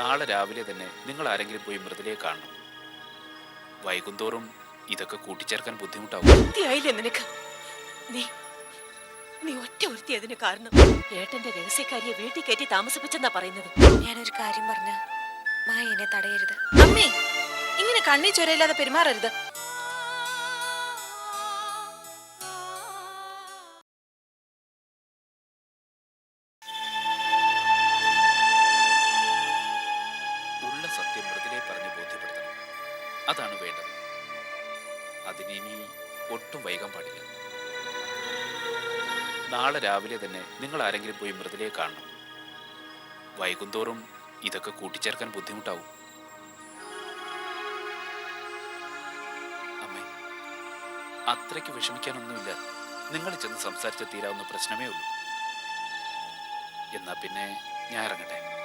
നാളെ രാവിലെ തന്നെ നിങ്ങൾ ആരെങ്കിലും പോയി മൃതലയെ കാണണം. വൈകുന്തോറും ഇതൊക്കെ കൂട്ടിച്ചേർക്കാൻ ബുദ്ധിമുട്ടാവും. വൃത്തിയായില്ലേ നിനക്ക്? നീ നീ ഒറ്റ ഒരുത്തി അതിന് കാരണം. ഏട്ടന്റെ രഹസ്യക്കാരിയെ വീട്ടിൽ കയറ്റി താമസിപ്പിച്ചെന്നാ പറയുന്നത്. ഞാനൊരു കാര്യം പറഞ്ഞ മായ എന്നെ തടയരുത്. അമ്മേ ഇങ്ങനെ കണ്ണി ചൊരയില്ലാതെ പെരുമാറരുത്. അതാണ് വേണ്ടത്. അതിനിനി ഒട്ടും വൈകാൻ പാടില്ല. നാളെ രാവിലെ തന്നെ നിങ്ങൾ ആരെങ്കിലും പോയി മൃതലയെ കാണണം. വൈകുന്തോറും ഇതൊക്കെ കൂട്ടിച്ചേർക്കാൻ ബുദ്ധിമുട്ടാവും. അമ്മേ അത്രയ്ക്ക് വിഷമിക്കാനൊന്നുമില്ല. നിങ്ങൾ ചെന്ന് സംസാരിച്ച് തീരാവുന്ന പ്രശ്നമേ ഉള്ളൂ. എന്നാ പിന്നെ ഞാൻ ഇറങ്ങട്ടെ.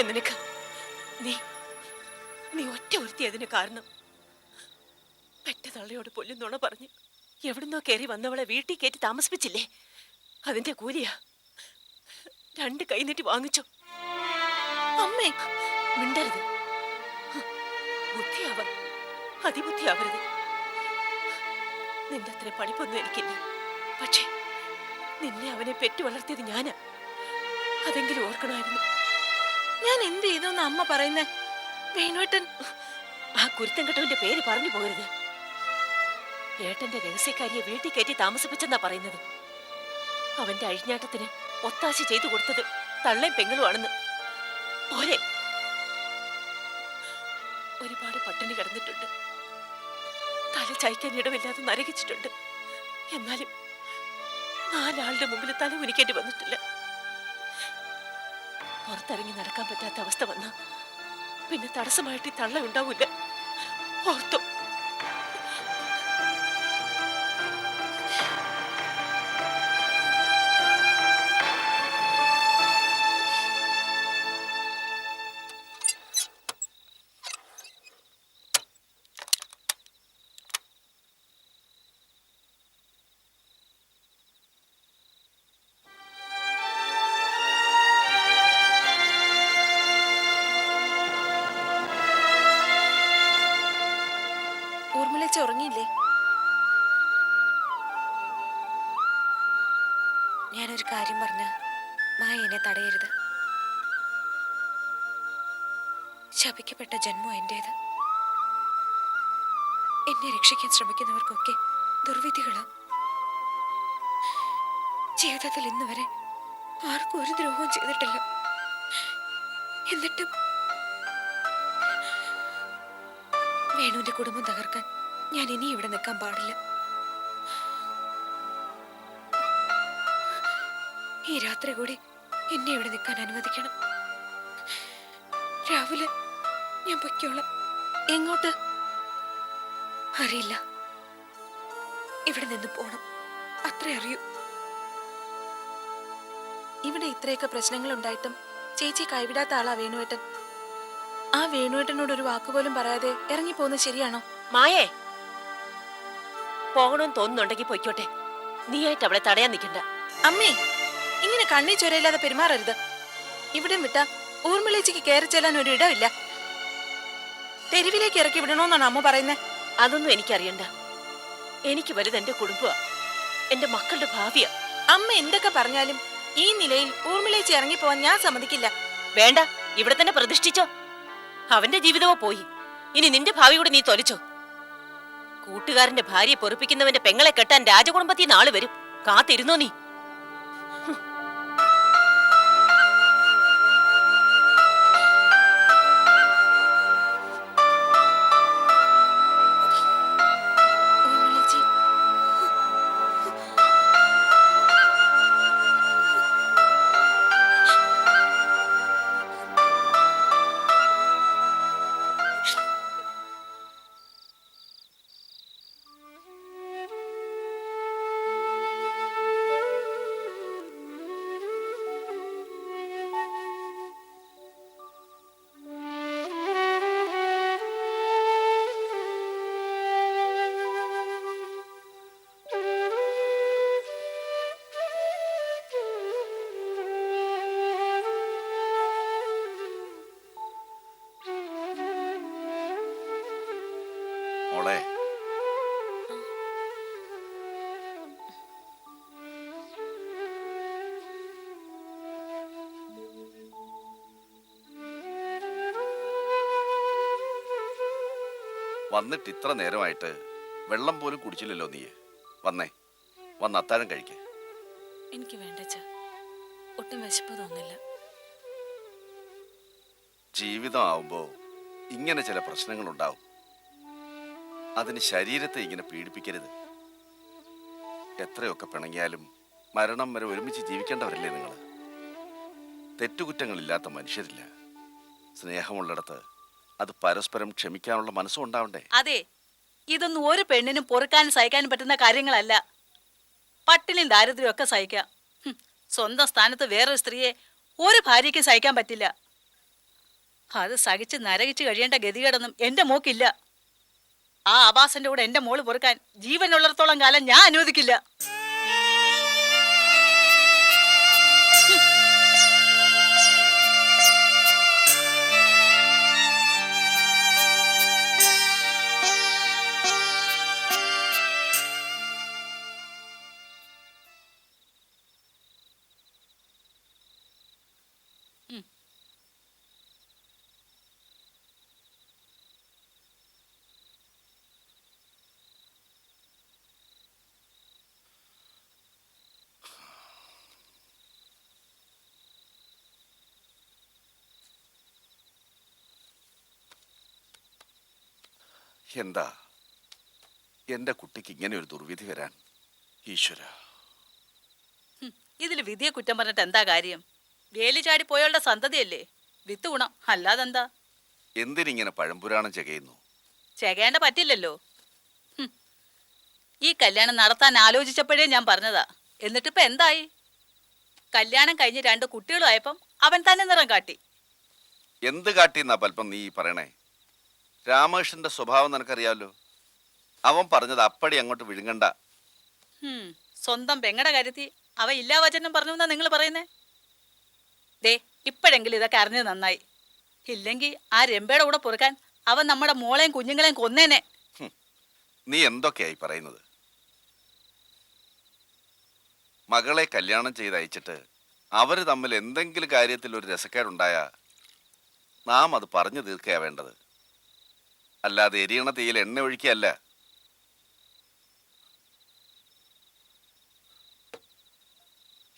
തൃപ്തിയായില്ലേ നിനക്ക്. നീ നീ ഒറ്റ ഒരുത്തി കാരണം. പെറ്റ തള്ളയോട് പൊല്ലുന്നോണ പറഞ്ഞ് എവിടുന്നോ കയറി വന്നവളെ വീട്ടിൽ കയറ്റി താമസിപ്പിച്ചില്ലേ? അതിന്റെ കൂലിയാ. രണ്ട് കൈ വാങ്ങിച്ചോ. അമ്മേ മിണ്ടരുത്. ബുദ്ധിയാവ. അതിബുദ്ധിയാവരുത്. നിന്റെ അത്ര പഠിപ്പൊന്നും എനിക്കില്ല. പക്ഷേ നിന്നെ അവനെ പെറ്റു വളർത്തിയത് ഞാനാ. അതെങ്കിലും ഓർക്കണമായിരുന്നു. ഞാൻ എന്ത് ചെയ്തു അമ്മ പറയുന്നേ? വേണുവേട്ടൻ ആ കുരുത്തൻകെട്ടവന്റെ പേര് പറഞ്ഞു പോകരുത്. ഏട്ടന്റെ രഹസ്യക്കാരിയെ വീട്ടിൽ കയറ്റി താമസിപ്പിച്ചെന്നാ പറയുന്നത്. അവന്റെ അഴിഞ്ഞാട്ടത്തിന് ഒത്താശ ചെയ്തു കൊടുത്തത് തള്ളേം പെങ്ങളുമാണെന്ന് പോരെ. ഒരുപാട് പട്ടിണി കിടന്നിട്ടുണ്ട്. തല ചായ്ക്കാൻ ഇടമില്ലാതെ നരകിച്ചിട്ടുണ്ട്. എന്നാലും നാലാളുടെ മുമ്പിൽ തല ഉനിക്കേണ്ടി വന്നിട്ടില്ല. പുറത്തിറങ്ങി നടക്കാൻ പറ്റാത്ത അവസ്ഥ വന്ന. പിന്നെ തടസ്സമായിട്ട് ഈ തള്ള ഉണ്ടാവില്ല. ഓർത്തോ. ഊർമിളച്ച ഉറങ്ങിയില്ലേ? ഞാനൊരു കാര്യം പറഞ്ഞ മായ എന്നെ തടയരുത്. ശപിക്കപ്പെട്ട ജന്മം എന്റേത്. എന്നെ രക്ഷിക്കാൻ ശ്രമിക്കുന്നവർക്കൊക്കെ ദുർവിധികളാ. ജീവിതത്തിൽ ഇന്ന് വരെ ആർക്കും ഒരു ദ്രോഹവും ചെയ്തിട്ടില്ല. എന്നിട്ടും വേണുവിന്റെ കുടുംബം തകർക്കാൻ ഞാൻ ഇനി ഇവിടെ നിൽക്കാൻ പാടില്ല. ഈ രാത്രി കൂടി എന്നെ ഇവിടെ നിൽക്കാൻ അനുവദിക്കണം. രാവിലെ ഞാൻ പൊയ്ക്കോളാം. എങ്ങോട്ട്? അറിയില്ല. ഇവിടെ നിന്ന് പോണം. അത്രേ അറിയൂ. ഇവിടെ ഇത്രയൊക്കെ പ്രശ്നങ്ങൾ ഉണ്ടായിട്ടും ചേച്ചി കൈവിടാത്ത ആളാ വേണുവേട്ടൻ. ആ വേണുവേട്ടനോട് ഒരു വാക്കുപോലും പറയാതെ ഇറങ്ങി പോകുന്നത് ശരിയാണോ? മായേ പോകണമെന്ന് തോന്നുന്നുണ്ടെങ്കിൽ പൊയ്ക്കോട്ടെ. നീയായിട്ട് അവളെ തടയാൻ നിൽക്കണ്ട. അമ്മേ ഇങ്ങനെ കണ്ണി ചൊരയില്ലാതെ പെരുമാറരുത്. ഇവിടെ വിട്ട ഊർമിളേച്ചിക്ക് കയറി ചെല്ലാൻ ഒരു ഇടമില്ല തെരുവിലേക്ക് ഇറക്കി വിടണോന്നാണ് അമ്മ പറയുന്നത് അതൊന്നും എനിക്കറിയണ്ട. എനിക്ക് വലുത് എന്റെ കുടുംബമാ. എന്റെ മക്കളുടെ ഭാവിയാ. അമ്മ എന്തൊക്കെ പറഞ്ഞാലും ഈ നിലയിൽ ഊർമിളേച്ചി ഇറങ്ങിപ്പോവാൻ ഞാൻ സമ്മതിക്കില്ല. വേണ്ട ഇവിടെ തന്നെ പ്രതിഷ്ഠിച്ചോ. അവന്റെ ജീവിതമോ പോയി. ഇനി നിന്റെ ഭാവി കൂടെ നീ തൊലിച്ചോ. കൂട്ടുകാരന്റെ ഭാര്യയെ പൊറപ്പിക്കുന്നവന്റെ പെങ്ങളെ കെട്ടാൻ രാജകുടുംബത്തിൽ നാൾ വരും. കാത്തിരുന്നോ നീ? വന്നിട്ട് ഇത്ര നേരമായിട്ട് വെള്ളം പോലും കുടിച്ചില്ലല്ലോ നീ വന്നേ വന്ന് അത്താഴം കഴിക്കേ. എനിക്ക് വേണ്ട ഒട്ടും വിശപ്പ് തോന്നില്ല. ജീവിതം ആവുമ്പോ ഇങ്ങനെ ചില പ്രശ്നങ്ങൾ ഉണ്ടാവും അതിന് ശരീരത്തെ ഇങ്ങനെ പീഡിപ്പിക്കരുത്. എത്രയൊക്കെ പിണങ്ങിയാലും മരണം വരെ ഒരുമിച്ച് ജീവിക്കേണ്ടവരല്ലേ നിങ്ങൾ തെറ്റുകുറ്റങ്ങളില്ലാത്ത മനുഷ്യരില്ല. സ്നേഹമുള്ളിടത്ത് അത് പരസ്പരം ക്ഷമിക്കാനുള്ള മനസ്സും ഉണ്ടാവണ്ടേ? അതെ. ഇതൊന്നും ഒരു പെണ്ണിനും പൊറുക്കാനും സഹിക്കാനും പറ്റുന്ന കാര്യങ്ങളല്ല. പട്ടിണിയും ദാരിദ്ര്യവും ഒക്കെ സഹിക്കാം. സ്വന്തം സ്ഥാനത്ത് വേറൊരു സ്ത്രീയെ ഒരു ഭാര്യയ്ക്ക് സഹിക്കാൻ പറ്റില്ല. അത് സഹിച്ച് നരകിച്ച് കഴിയേണ്ട ഗതികേടൊന്നും എന്റെ മോക്കില്ല. ആ ആഭാസന്റെ കൂടെ എന്റെ മോൾ പൊറുക്കാൻ ജീവനുള്ളിടത്തോളം കാലം ഞാൻ അനുവദിക്കില്ല. എന്താ? എന്റെ കുട്ടിക്ക് ഇങ്ങനെ ഒരു ദുർവിധി വരാൻ ഈശ്വര. ഇതിൽ വിധിയെ കുറ്റം പറഞ്ഞിട്ട് എന്താ കാര്യം? വേലി ചാടി പോയവളുടെ സന്തതിയല്ലേ? വിത്ത് ഗുണം അല്ലാതെന്താ? എന്തിനിങ്ങനെ പഴംപുരാണം ചെകയുന്നു? ചെകേണ്ട പറ്റില്ലല്ലോ. ഈ കല്യാണം നടത്താൻ ആലോചിച്ചപ്പോഴേ ഞാൻ പറഞ്ഞതാ. എന്നിട്ടിപ്പോ എന്തായി? കല്യാണം കഴിഞ്ഞ് രണ്ട് കുട്ടികളും ആയപ്പം അവൻ തന്നെ നിറം കാട്ടി. എന്ത് കാട്ടിന്നാ പൽപ്പം നീ പറയണേ? രാമകൃഷ്ണന്റെ സ്വഭാവം നിനക്കറിയാമല്ലോ അവൻ പറഞ്ഞത് അപ്പടി അങ്ങോട്ട് വിഴുങ്ങണ്ട. ഹും. സ്വന്തം പെങ്ങടെ കാര്യത്തിൽ അവ ഇല്ലാ വചനം പറഞ്ഞു എന്നാ നിങ്ങൾ പറയുന്നേ? ദേ ഇപ്പോഴെങ്കിലും ഇതൊക്കെ അറിഞ്ഞത് നന്നായി. ഇല്ലെങ്കിൽ ആ രമ്പയുടെ കൂടെ പൊറുക്കാൻ അവൻ നമ്മുടെ മോളെയും കുഞ്ഞുങ്ങളെയും കൊന്നേനെ. നീ എന്തൊക്കെയായി പറയുന്നത്? മകളെ കല്യാണം ചെയ്ത് അയച്ചിട്ട് അവർ തമ്മിൽ എന്തെങ്കിലും കാര്യത്തിൽ ഒരു രസക്കേടുണ്ടായാ നാം അത് പറഞ്ഞു തീർക്കയാ വേണ്ടത്. അല്ലാതെ എരിയണ തീയിൽ എണ്ണ ഒഴിക്കുകയല്ല.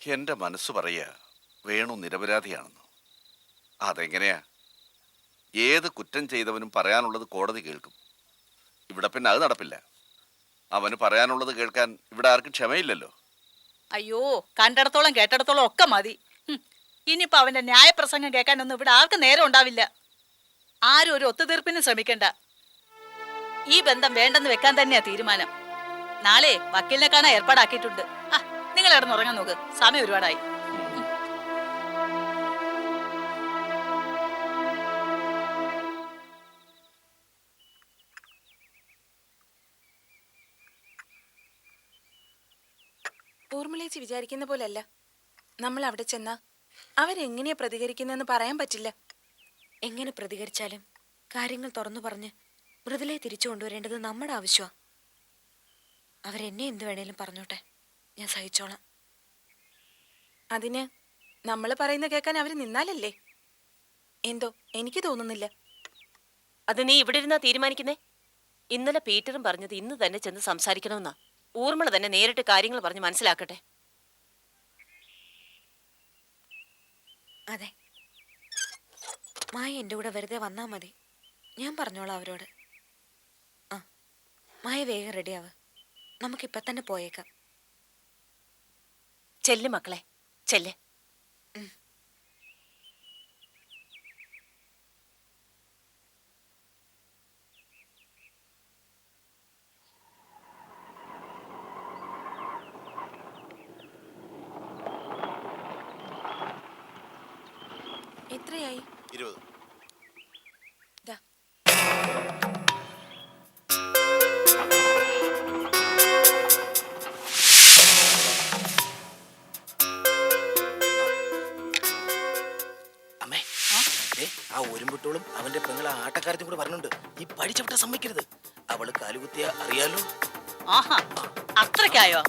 എന്റെ മനസ്സ് പറയുക വേണു നിരപരാധിയാണെന്ന്. അതെങ്ങനെയാ? ഏത് കുറ്റം ചെയ്തവനും പറയാനുള്ളത് കോടതി കേൾക്കും. ഇവിടെ പിന്നെ അത് നടപ്പില്ല. അവന് പറയാനുള്ളത് കേൾക്കാൻ ഇവിടെ ആർക്കും ക്ഷമയില്ലല്ലോ. അയ്യോ കണ്ടിടത്തോളം കേട്ടിടത്തോളം ഒക്കെ മതി. ഇനിയിപ്പോ അവന്റെ ന്യായപ്രസംഗം കേൾക്കാനൊന്നും ഇവിടെ ആർക്കും നേരം ഉണ്ടാവില്ല. ആരും ഒരു ഒത്തുതീർപ്പിന് ശ്രമിക്കണ്ട. ഈ ബന്ധം വേണ്ടെന്ന് വെക്കാൻ തന്നെയാ തീരുമാനം. നാളെ വക്കീലിനെ കാണാൻ ഏർപ്പാടാക്കിയിട്ടുണ്ട്. ആ നിങ്ങൾ ഉറങ്ങാൻ നോക്ക്. സമയം ഒരുപാടായി. ഊർമിളേച്ചി വിചാരിക്കുന്ന പോലല്ല നമ്മൾ അവിടെ ചെന്നാ അവരെങ്ങനെയാ പ്രതികരിക്കുന്നതെന്ന് പറയാൻ പറ്റില്ല. എങ്ങനെ പ്രതികരിച്ചാലും കാര്യങ്ങൾ തുറന്നു പറഞ്ഞ് മൃദുലയെ തിരിച്ചു കൊണ്ടുവരേണ്ടത് നമ്മുടെ ആവശ്യമാണ് അവരെന്നെ എന്ത് വേണേലും പറഞ്ഞോട്ടെ. ഞാൻ സഹിച്ചോളാം. അതിന് നമ്മൾ പറയുന്ന കേൾക്കാൻ അവർ നിന്നാലല്ലേ? എന്തോ എനിക്ക് തോന്നുന്നില്ല. അത് നീ ഇവിടെ ഇരുന്നാ തീരുമാനിക്കുന്നേ? ഇന്നലെ പീറ്ററും പറഞ്ഞത് ഇന്ന് തന്നെ ചെന്ന് സംസാരിക്കണമെന്നാ. ഊർമിള തന്നെ നേരിട്ട് കാര്യങ്ങൾ പറഞ്ഞ് മനസ്സിലാക്കട്ടെ. അതെ. മായ എന്റെ കൂടെ വെറുതെ വന്നാൽ മതി. ഞാൻ പറഞ്ഞോളാം അവരോട്. മായ വേഗം റെഡിയാവ്. ഇപ്പൊ തന്നെ പോയേക്കാം. ചെല്ല് മക്കളെ ചെല്ല്. എത്രയായി? ഇരുപത്. ആട്ടക്കാരത്തും കൂടെ പറഞ്ഞുണ്ട് ഈ പഠിച്ചവിട്ട സമ്മതിക്കരുത്. അവൾ കാലുകുത്തിയ അറിയാലോ. ആഹാ അത്രക്കായോ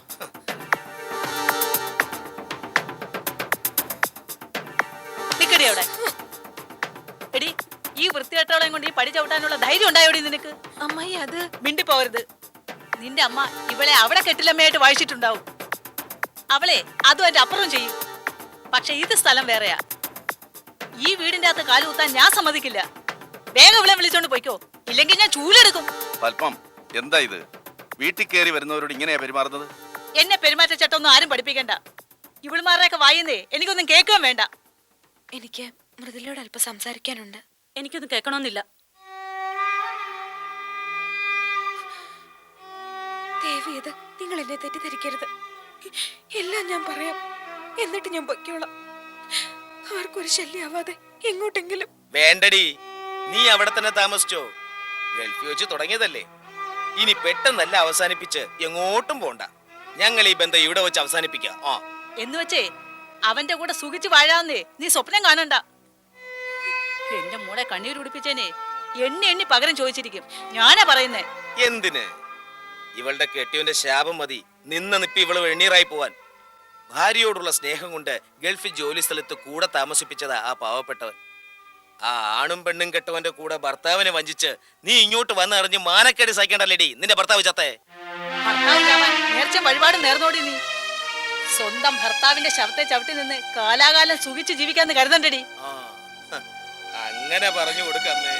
നിക്കടി അവിടെ. എടി ഈ വൃത്തി വൃത്തികെട്ടവളെയും കൊണ്ട് ഈ പടി ചവിട്ടാനുള്ള ധൈര്യം ഉണ്ടായോടി നിനക്ക്? അമ്മായി അത് മിണ്ടിപ്പോവരുത്. നിന്റെ അമ്മ ഇവളെ അവിടെ കെട്ടിലമ്മയായിട്ട് വായിച്ചിട്ടുണ്ടാവും അവളെ അതും എന്റെ അപ്പുറം ചെയ്യും. പക്ഷെ ഇത് സ്ഥലം വേറെയാ. ഈ വീടിന്റെ അകത്ത് കാലുകുത്താൻ ഞാൻ സമ്മതിക്കില്ല. വേഗം ഇവിടെ വിളിച്ചോണ്ട് പോയിക്കോ. ഇല്ലെങ്കിൽ ഞാൻ ചൂലെടുക്കും. പൽപ്പം എന്താ ഇത്? വീട്ടിൽ കയറി വരുന്നവരോട് ഇങ്ങനെയാ പെരുമാറുന്നത്? എന്നെ പെരുമാറ്റച്ചട്ടൊന്നും ആരും പഠിപ്പിക്കണ്ട. ഇവളുമാരുടെയൊക്കെ വായുന്നേ എനിക്കൊന്നും കേൾക്കാൻ വേണ്ട. എനിക്ക് മൃദുലയോട് അല്പം സംസാരിക്കാനുണ്ട്. എനിക്കൊന്നും കേൾക്കണമെന്നില്ല. ദേവിയത് നിങ്ങൾ എന്നെ തെറ്റിദ്ധരിക്കരുത്. എല്ലാം ഞാൻ പറയാം. എന്നിട്ട് ഞാൻ പൊയ്ക്കോളാം. ആർക്കൊരു ശല്യാവാതെ എങ്ങോട്ടെങ്കിലും. വേണ്ടടി. നീ അവിടെ തന്നെ താമസിച്ചോ? ഗൾഫിൽ വെച്ച് തുടങ്ങിയതല്ലേ. ഇനി പെട്ടെന്നല്ല അവസാനിപ്പിച്ച് എങ്ങോട്ടും പോണ്ട. ഞങ്ങൾ ഈ ബന്ധം ഇവിടെ വെച്ച് അവസാനിപ്പിക്കാം. ആ. എന്ന് വെച്ചേ അവന്റെ കൂടെ സുഖിച്ച് വാഴാന്നേ നീ സ്വപ്നം കാണണ്ട. എന്റെ മോളെ കണ്ണീർ ഉടിപ്പിച്ചേനെ എണ്ണി എണ്ണി പകരം ചോദിച്ചിരിക്കും. ഞാനാ പറയുന്നേ. എന്തിന്? ഇവളുടെ കെട്ടിയവന്റെ ശാപം മതി. നിന്ന നിപ്പി ഇവൾ വെണ്ണീറായി പോവാൻ. ഭാര്യയോടുള്ള സ്നേഹം കൊണ്ട് ഗൾഫിൽ ജോലി സ്ഥലത്ത് കൂടെ താമസിപ്പിച്ചതാ ആ പാവപ്പെട്ടവൻ. ആ ആണും പെണ്ണും കെട്ടവന്റെ കൂടെ ഭർത്താവിനെ വഞ്ചിച്ച് നീ ഇങ്ങോട്ട് വന്നറിഞ്ഞ് മാനക്കേട് സഹിക്കണ്ടല്ലേടി? നിന്റെ ഭർത്താവ് ചത്തേ. നേർച്ച വഴിപാട് നേർന്നോടി നീ. സ്വന്തം ഭർത്താവിന്റെ ശവത്തെ ചവിട്ടി നിന്ന് കാലാകാലം സുഖിച്ച് ജീവിക്കാന്ന് കരുതണ്ടടി. അങ്ങനെ പറഞ്ഞു കൊടുക്കമ്മേ.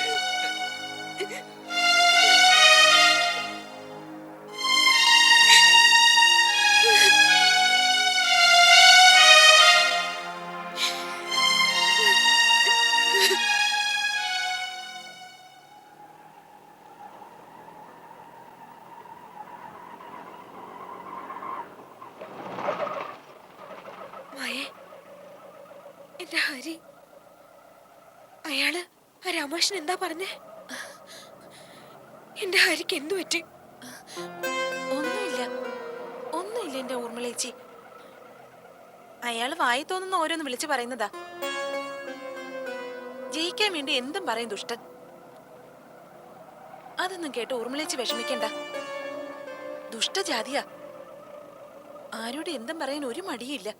ആ രാമകൃഷ്ണൻ എന്താ പറഞ്ഞേ? എന്റെ ഹരിക്ക് എന്തു പറ്റി? ഒന്നുമില്ല. ഒന്നുമില്ല എന്റെ ഊർമിളേച്ചി. അയാൾ വായി തോന്നുന്ന ഓരോന്ന് വിളിച്ചു പറയുന്നതാ. ജയിക്കാൻ വേണ്ടി എന്തും പറയും ദുഷ്ടൻ. അതൊന്നും കേട്ട് ഊർമിളേച്ചി വിഷമിക്കണ്ട. ദുഷ്ടജാതിയാ. ആരോട് എന്തും പറയാൻ ഒരു മടിയില്ല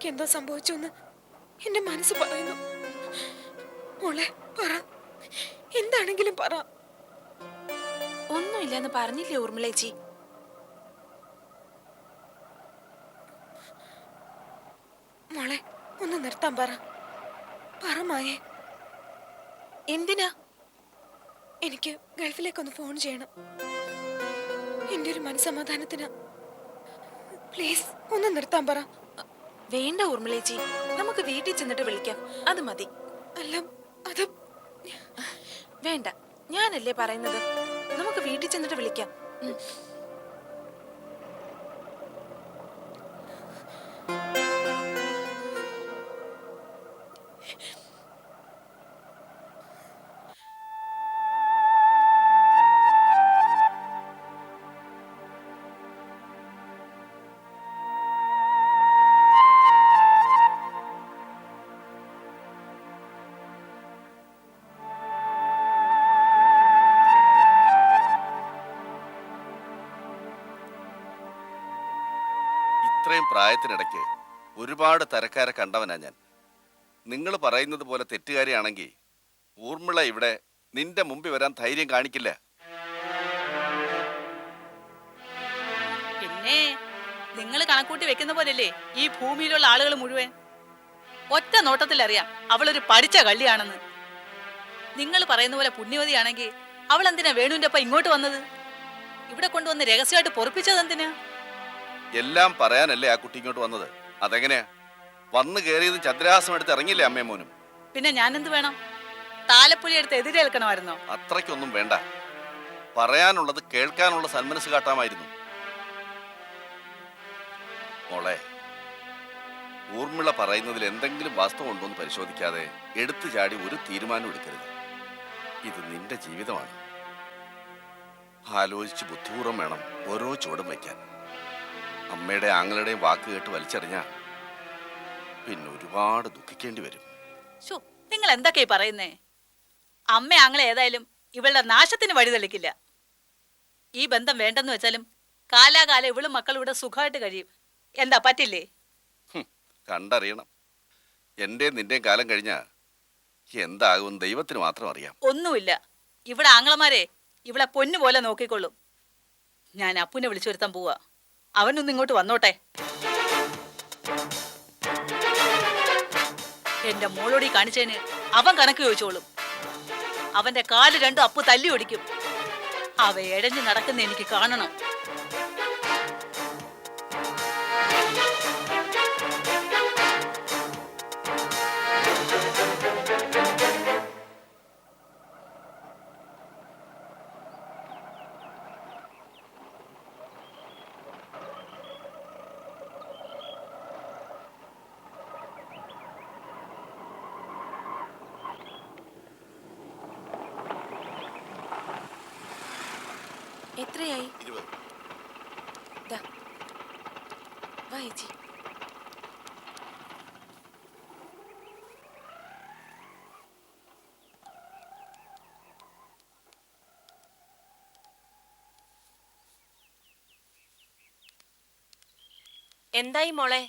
എന്റെ എന്താ സംഭവിച്ചു എന്ന് എന്റെ മനസ്സ് പറയുന്നു. മോളെ പറ. എന്താണെങ്കിലും പറ. ഒന്നുമില്ലെന്ന് പറഞ്ഞില്ലേ ഊർമിളേച്ചി? മോളെ ഒന്ന് നിർത്താൻ പറ. പറ മായേ. എന്തിനാ? എനിക്ക് ഗൾഫിലേക്കൊന്ന് ഫോൺ ചെയ്യണം. എന്റെ ഒരു മനസമാധാനത്തിന് പ്ലീസ് ഒന്ന് നിർത്താൻ പറ. വേണ്ട ഊർമിളേച്ചി. നമുക്ക് വീട്ടിൽ ചെന്നിട്ട് വിളിക്കാം. അത് മതി. അല്ല അത് വേണ്ട. ഞാനല്ലേ പറയുന്നത്? നമുക്ക് വീട്ടിൽ ചെന്നിട്ട് വിളിക്കാം. ഉം. ഇത്രയും പ്രായത്തിനിടയ്ക്ക് ഒരുപാട് തരക്കാരെ കണ്ടവനാ ഞാൻ. നിങ്ങൾ പറയുന്നത് പോലെ തെറ്റുകാരിയാണെങ്കിൽ ഊർമിള ഇവിടെ നിന്റെ മുമ്പിൽ വരാൻ ധൈര്യം കാണിക്കില്ല. പിന്നെ നിങ്ങൾ കണക്കൂട്ടി വെക്കുന്ന പോലല്ലേ ഈ ഭൂമിയിലുള്ള ആളുകൾ മുഴുവൻ? ഒറ്റ നോട്ടത്തിൽ അറിയാം അവളൊരു പഠിച്ച കള്ളിയാണെന്ന്. നിങ്ങൾ പറയുന്ന പോലെ പുണ്യവതിയാണെങ്കിൽ അവൾ എന്തിനാ വേണുവിന്റെ ഇങ്ങോട്ട് വന്നത്? ഇവിടെ കൊണ്ടുവന്ന് രഹസ്യമായിട്ട് പൊറപ്പിച്ചത് എന്തിനാ? എല്ലാം പറയാനല്ലേ ആ കുട്ടി ഇങ്ങോട്ട് വന്നത്? അതെങ്ങനെയാ? വന്നു കയറിയത് ചന്ദ്രഹാസം എടുത്ത് ഇറങ്ങില്ലേ അമ്മയും മോനും? പിന്നെ ഞാൻ എന്ത് വേണം? താലപ്പൊലി എടുത്ത് എതിരേൽക്കണമായിരുന്നോ? അത്രയ്ക്കൊന്നും വേണ്ട. പറയാനുള്ളത് കേൾക്കാനുള്ള സന്മനസ് കാട്ടാമായിരുന്നു. മോളെ ഊർമിള പറയുന്നതിൽ എന്തെങ്കിലും വാസ്തവം ഉണ്ടോ എന്ന് പരിശോധിക്കാതെ എടുത്തു ചാടി ഒരു തീരുമാനം എടുക്കരുത്. ഇത് നിന്റെ ജീവിതമാണ്. ആലോചിച്ച് ബുദ്ധിപൂർവം വേണം ഓരോ ചുവടും വയ്ക്കാൻ. അമ്മയുടെ ആങ്ങളുടെയും വാക്ക് കേട്ട് വലിച്ചെറിഞ്ഞ പിന്നെ ഒരുപാട് ദുഃഖിക്കേണ്ടി വരും. ശോ നിങ്ങൾ എന്തൊക്കെയാ ഈ പറയുന്നേ? അമ്മ ആങ്ങളെ ഏതായാലും ഇവളുടെ നാശത്തിന് വഴി തെളിക്കില്ല. ഈ ബന്ധം വേണ്ടെന്ന് വെച്ചാലും കാലാകാലം ഇവളും മക്കളും ഇവിടെ സുഖമായിട്ട് കഴിയും. എന്താ പറ്റില്ലേ? കണ്ടറിയണം. എന്റെ നിന്റെയും കാലം കഴിഞ്ഞാ എന്താകും ദൈവത്തിന് മാത്രം അറിയാം. ഒന്നുമില്ല. ഇവിടെ ആങ്ങളമാരെ ഇവിടെ പൊന്നുപോലെ നോക്കിക്കൊള്ളും. ഞാൻ അപ്പുനെ വിളിച്ചു വരുത്താൻ പോവാ. അവനൊന്ന് ഇങ്ങോട്ട് വന്നോട്ടെ. എന്റെ മോളോടി കാണിച്ചതിന് അവൻ കണക്ക് ചോദിച്ചോളും. അവന്റെ കാൽ രണ്ടും അപ്പു തല്ലി ഒടിക്കും. അവ എഴഞ്ഞു നടക്കുന്ന എനിക്ക് കാണണം. എത്രയായി? എന്തായി മോളെ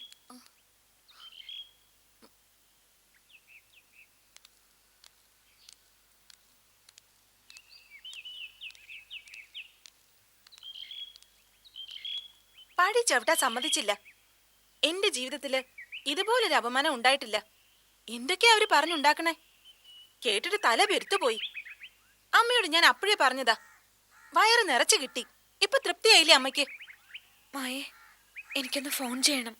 പാടി ചവിട്ടാൻ സമ്മതിച്ചില്ല. എന്റെ ജീവിതത്തിൽ ഇതുപോലൊരു അപമാനം ഉണ്ടായിട്ടില്ല. എന്തൊക്കെയാ അവർ പറഞ്ഞുണ്ടാക്കണേ? കേട്ടിട്ട് തല പെരുത്തുപോയി അമ്മയോട് ഞാൻ അപ്പോഴേ പറഞ്ഞതാ. വയറ് നിറച്ചു കിട്ടി. ഇപ്പൊ തൃപ്തിയായില്ലേ അമ്മയ്ക്ക്? മായേ എനിക്കൊന്ന് ഫോൺ ചെയ്യണം.